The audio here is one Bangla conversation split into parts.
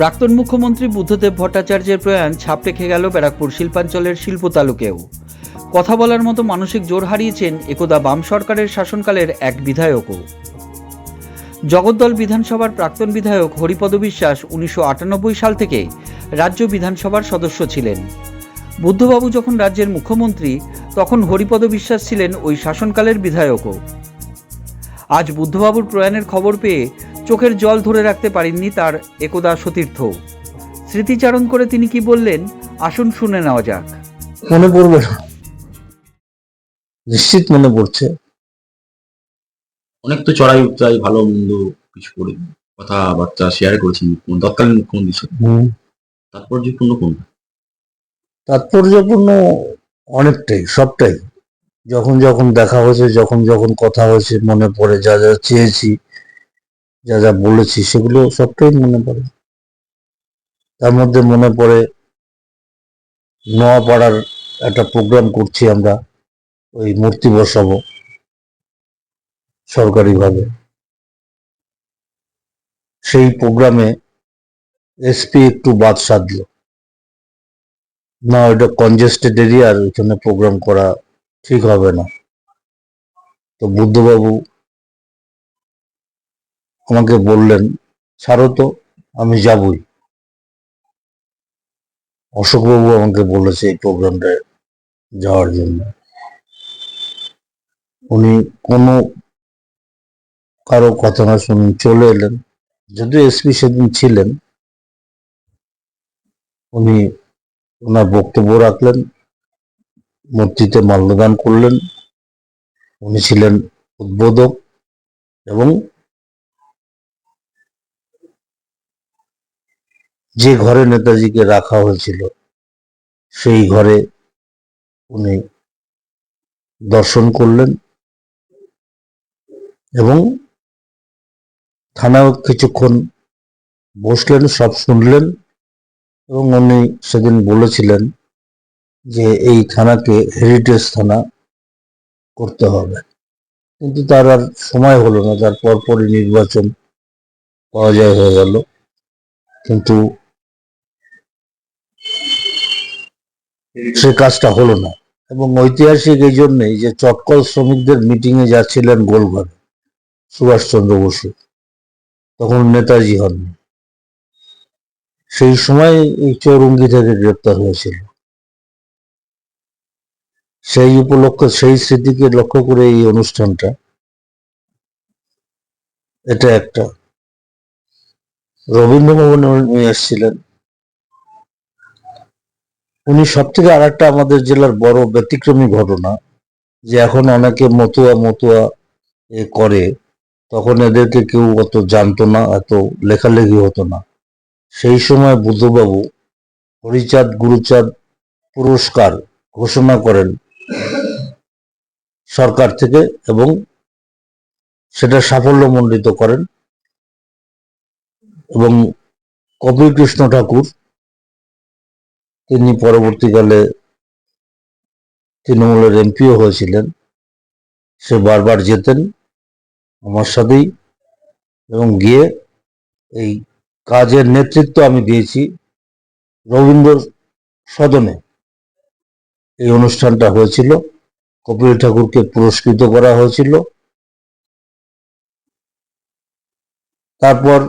প্রাক্তন মুখ্যমন্ত্রী বুদ্ধদেব ভট্টাচার্যের প্রয়াণ ছাপ রেখে গেল ব্যারাকপুর শিল্পাঞ্চলের শিল্প তালুকেও কথা বলার মতো মানসিক জোর হারিয়েছেন একদা বাম সরকারের শাসনকালের এক বিধায়কও। জগদ্দল বিধানসভার প্রাক্তন বিধায়ক হরিপদ বিশ্বাস উনিশশো আটানব্বই সাল থেকে রাজ্য বিধানসভার সদস্য ছিলেন। বুদ্ধবাবু যখন রাজ্যের মুখ্যমন্ত্রী, তখন হরিপদ বিশ্বাস ছিলেন ওই শাসনকালের বিধায়কও। আজ বুদ্ধবাবুর প্রয়াণের খবর পেয়ে চোখের জল ধরে রাখতে পারেননি তার একদা সতীর্থ। স্মৃতিচারণ করে তিনি কি বললেন আসুন শুনে নেওয়া যাক। মনে পড়বে না। নিশ্চিত মনে পড়ছে। অনেক তো চড়াই উত্তরাই ভালো মন্দ কিছু করে কথাবার্তা শেয়ার করেছেন মুখ্যমন্ত্রী তৎকালীন মুখ্যমন্ত্রীর সাথে। তাৎপর্যপূর্ণ কোনটা তাৎপর্যপূর্ণ অনেকটাই সবটাই। যখন যখন দেখা হয়েছে যখন যখন কথা হয়েছে মনে পড়ে যা যা চেয়েছি যা যা বলেছি সেগুলো সবটাই মনে পড়ে। তার মধ্যে মনে পড়ে নোয়াপাড়ার একটা প্রোগ্রাম করছি আমরা, ওই মূর্তি বসাবো সরকারিভাবে। সেই প্রোগ্রামে এসপি একটু বাদ সাধলো। না ওটা কনজেস্টেড এরিয়া আর ওইখানে প্রোগ্রাম করা ঠিক হবে না। তো বুদ্ধবাবু আমাকে বললেন ছাড়ো তো আমি যাবই। অশোকবাবু আমাকে বলেছে এই প্রোগ্রামটা যাওয়ার জন্য। উনি কোনো কারও কথা না শুনে চলে এলেন। যদিও এসপি সেদিন ছিলেন, উনি ওনার বক্তব্য রাখলেন, মূর্তিতে মাল্যদান করলেন। উনি ছিলেন উদ্বোধক এবং যে ঘরে নেতাজিকে রাখা হয়েছিল, সেই ঘরে উনি দর্শন করলেন এবং থানাও কিছুক্ষণ বসলেন, সব শুনলেন এবং উনি সেদিন বলেছিলেন যে এই থানাকে হেরিটেজ থানা করতে হবে। কিন্তু তার আর সময় হলো না, তার পরপরই নির্বাচন যায় হয়ে গেল। কিন্তু সে কাজটা হলো না। এবং ঐতিহাসিক এই জন্যই যে চটকল শ্রমিকদের মিটিং এ যাচ্ছিলেন গোলঘরে সুভাষচন্দ্র বসু, তখন নেতাজি হননি। সেই সময় এই চৌরঙ্গি থেকে গ্রেপ্তার হয়েছিল। সেই উপলক্ষ, সেই স্মৃতিকে লক্ষ্য করে এই অনুষ্ঠানটা, এটা একটা। রবীন্দ্র ভবনে উনি এসেছিলেন। উনি সব থেকে আর একটা আমাদের জেলার বড় ব্যতিক্রমী ঘটনা, যে এখন অনেকে মতুয়া মতুয়া এ করে, তখন এদেরকে কেউ অত জানতো না, এত লেখালেখি হতো না। সেই সময় বুদ্ধবাবু হরিচাঁদ গুরুচাঁদ পুরস্কার ঘোষণা করেন সরকার থেকে এবং সেটা সাফল্যমণ্ডিত করেন এবং কপিল কৃষ্ণ ঠাকুর তিনি পরবর্তীকালে তৃণমূলের এমপিও হয়েছিলেন। সে বারবার যেতেন আমার সাথেই এবং গিয়ে এই কাজের নেতৃত্ব আমি দিয়েছি রবীন্দ্র সদনে। এই অনুষ্ঠানটা হয়েছিল, কপিল ঠাকুরকে পুরস্কৃত করা হয়েছিল। তারপর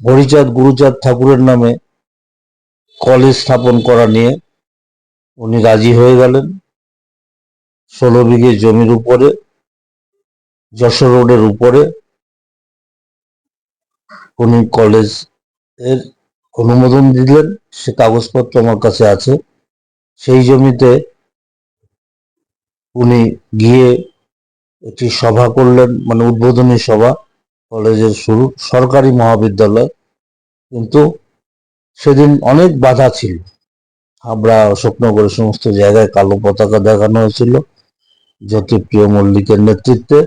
হরিচাঁদ গুরুচাঁদ ঠাকুরের নামে কলেজ স্থাপন করা নিয়ে উনি রাজি হয়ে গেলেন। ষোলো বিঘে জমির উপরে, যশোর রোডের উপরে উনি কলেজের অনুমোদন দিলেন, সে কাগজপত্র আমার কাছে আছে। সেই জমিতে উনি গিয়ে একটি সভা করলেন মানে উদ্বোধনী সভা, কলেজের শুরু, সরকারি মহাবিদ্যালয়। কিন্তু সেদিন অনেক বাধা ছিল। হাবড়া অশোকনগরের সমস্ত জায়গায় কালো পতাকা দেখানো হয়েছিল জ্যোতিপ্রিয় মল্লিকের নেতৃত্বে।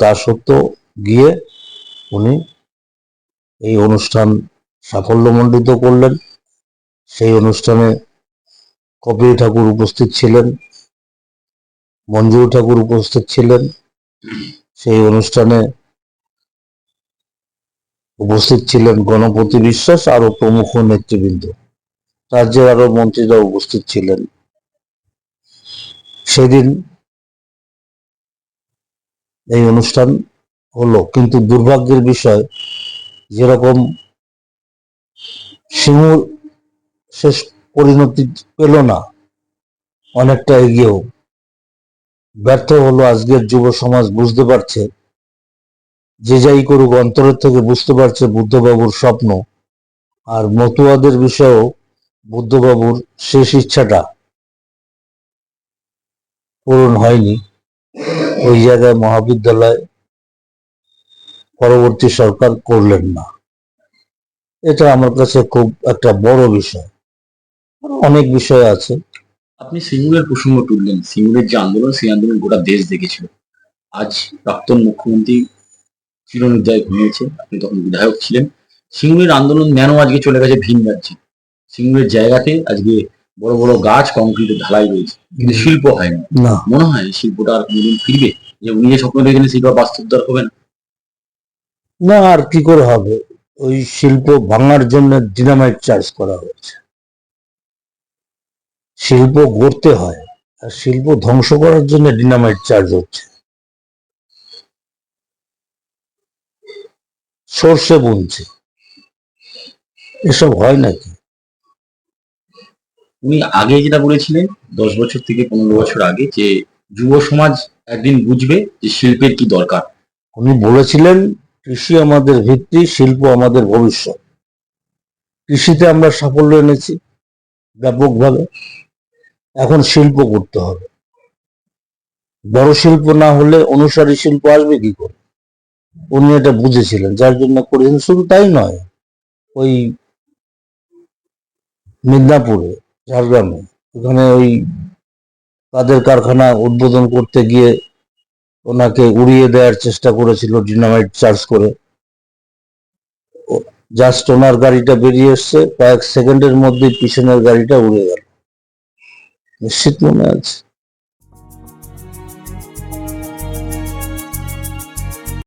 তা সত্ত্বেও গিয়ে উনি এই অনুষ্ঠান সাফল্যমণ্ডিত করলেন। সেই অনুষ্ঠানে কপিল ঠাকুর উপস্থিত ছিলেন, মঞ্জুর ঠাকুর উপস্থিত ছিলেন। সেই অনুষ্ঠানে উপস্থিত ছিলেন গণপতি বিশ্বাস আরও প্রমুখ নেতৃবৃন্দ। রাজ্যের আরও মন্ত্রীরা উপস্থিত ছিলেন। সেদিন এই অনুষ্ঠান হলো, কিন্তু দুর্ভাগ্যের বিষয়, যেরকম সিঙ্গুর শেষ পরিণতি পেল না, অনেকটা এগিয়েও। ব্যর্থ হলো আজকের যুব সমাজ, বুঝতে পারছে যে যাই করুক, অন্তরের থেকে বুঝতে পারছে বুদ্ধবাবুর স্বপ্ন। আর মতুয়াদের বিষয়েও বুদ্ধবাবুর শেষ ইচ্ছাটা পূরণ হয়নি। ওই জায়গায় মহাবিদ্যালয় পরবর্তী সরকার করলেন না। এটা আমার কাছে খুব একটা বড় বিষয়। অনেক বিষয় আছে। আপনি সিঙ্গুরের প্রসঙ্গ তুললেন। সিঙ্গুরের যে আন্দোলন, সেই আন্দোলন গোটা দেশ দেখেছিল। আজ প্রাক্তন মুখ্যমন্ত্রী চিরনির্দয় ঘুমিয়েছে আপনি তখন বিধায়ক ছিলেন। সিঙ্গুরের আন্দোলন ন্যানো আজকে চলে গেছে ভিন রাজ্যে। সিঙ্গুরের জায়গাতে আজকে বড় বড় গাছ কংক্রিটের ঢালাই রয়েছে। কিন্তু শিল্প হয় না। মনে হয় শিল্পটা আর কোনোদিন ফিরবে? যে উনি যে স্বপ্ন দেখেছেন সেটা বাস্তবদার হবে না না আর কি করে হবে? ওই শিল্প ভাঙার জন্য ডিনামাইট চার্জ করা হয়েছে। শিল্প গড়তে হয়। আর শিল্প ধ্বংস করার জন্য ডিনামাইট চার্জ হচ্ছে। সর্ষে বুনছে। এসব হয় নাকি? উনি আগে যেটা বলেছিলেন দশ বছর থেকে পনেরো বছর আগে যে যুব সমাজ একদিন বুঝবে যে শিল্পের কি দরকার। উনি বলেছিলেন কৃষি আমাদের ভিত্তি শিল্প আমাদের ভবিষ্যৎ। কৃষিতে আমরা সাফল্য এনেছি ব্যাপকভাবে। এখন শিল্প করতে হবে। বড় শিল্প না হলে অনুসারী শিল্প আসবে কি করে? উনি এটা বুঝেছিলেন, যার জন্য করেছেন। শুধু তাই নয়, ওই মিদনাপুরে, ঝাড়গ্রামে, ওখানে ওই তাদের কারখানা উদ্বোধন করতে গিয়ে ওনাকে উড়িয়ে দেওয়ার চেষ্টা করেছিল, ডিনামাইট চার্জ করে। জাস্ট ওনার গাড়িটা বেরিয়ে এসছে, কয়েক সেকেন্ডের মধ্যে পিছনের গাড়িটা উড়ে গেল। নিশ্চিত মনে আছে।